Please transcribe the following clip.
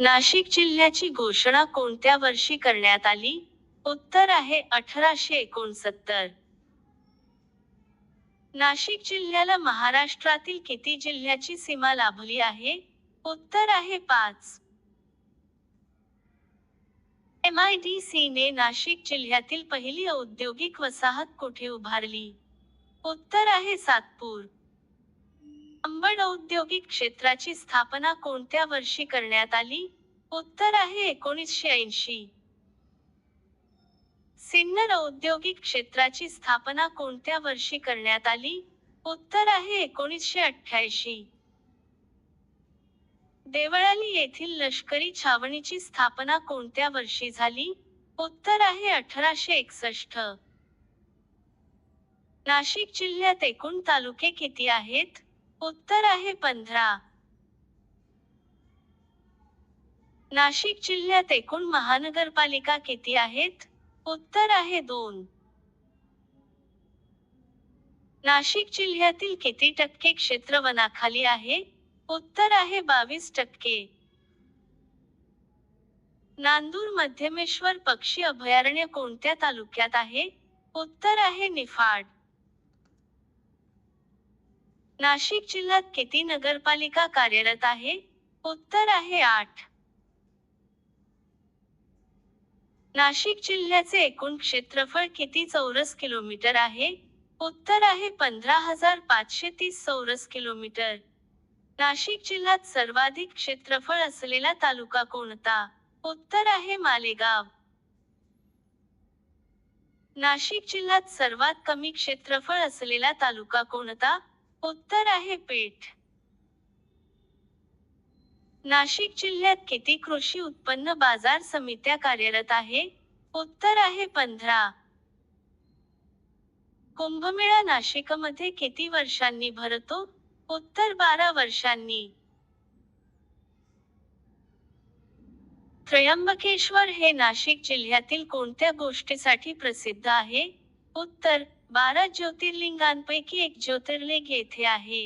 नाशिक जिल्ह्याची घोषणा कोणत्या वर्षी करण्यात आली? उत्तर आहे अठराशे एकोणसत्तर. नाशिक जिल्ह्याला महाराष्ट्रातील किती जिल्ह्याची सीमा लाभली आहे? उत्तर आहे पाच. एम आय डी सी ने नाशिक जिल्ह्यातील पहिली औद्योगिक वसाहत कुठे उभारली? उत्तर आहे सातपूर. अंबड औद्योगिक क्षेत्राची स्थापना कोणत्या वर्षी करण्यात आली? उत्तर आहे एकोणीसशे ऐंशी. सिन्नर औद्योगिक क्षेत्राची स्थापना कोणत्या वर्षी करण्यात आली? उत्तर आहे एकोणीसशे अठ्ठ्याऐंशी. देवळाली येथील लष्करी छावणीची स्थापना कोणत्या वर्षी झाली? उत्तर आहे अठराशे एकसष्ट. नाशिक जिल्ह्यात एकूण तालुके किती आहेत? उत्तर आहे पंधरा. नाशिक जिल्ह्यात एकूण महानगरपालिका किती आहेत? उत्तर आहे दोन. नाशिक जिल्ह्यातील किती टक्के क्षेत्र वनाखाली आहे? उत्तर आहे बावीस टक्के. नांदूर मध्यमेश्वर पक्षी अभयारण्य कोणत्या तालुक्यात आहे? उत्तर आहे निफाड. नाशिक जिल्ह्यात किती नगरपालिका कार्यरत आहे? उत्तर आहे आठ. नाशिक जिल्ह्याचे एकूण क्षेत्रफळ किती चौरस किलोमीटर आहे? उत्तर आहे पंधरा हजार पाचशे तीस चौरस किलोमीटर. नाशिक जिल्ह्यात सर्वाधिक क्षेत्रफळ असलेला तालुका कोणता? उत्तर आहे मालेगाव. नाशिक जिल्ह्यात सर्वात कमी क्षेत्रफळ असलेला तालुका कोणता? उत्तर आहे पीठ. नाशिक जिल्ह्यात किती कृषी उत्पन्न बाजार समित्या कार्यरत आहे? उत्तर आहे पंधरा. कुंभमेळा नाशिकमध्ये किती वर्षांनी भरतो? उत्तर बारा वर्षांनी. त्र्यंबकेश्वर हे नाशिक जिल्ह्यातील कोणत्या गोष्टीसाठी प्रसिद्ध आहे? उत्तर बारा ज्योतिर्लिंगांपैकी एक ज्योतिर्लिंग येथे आहे.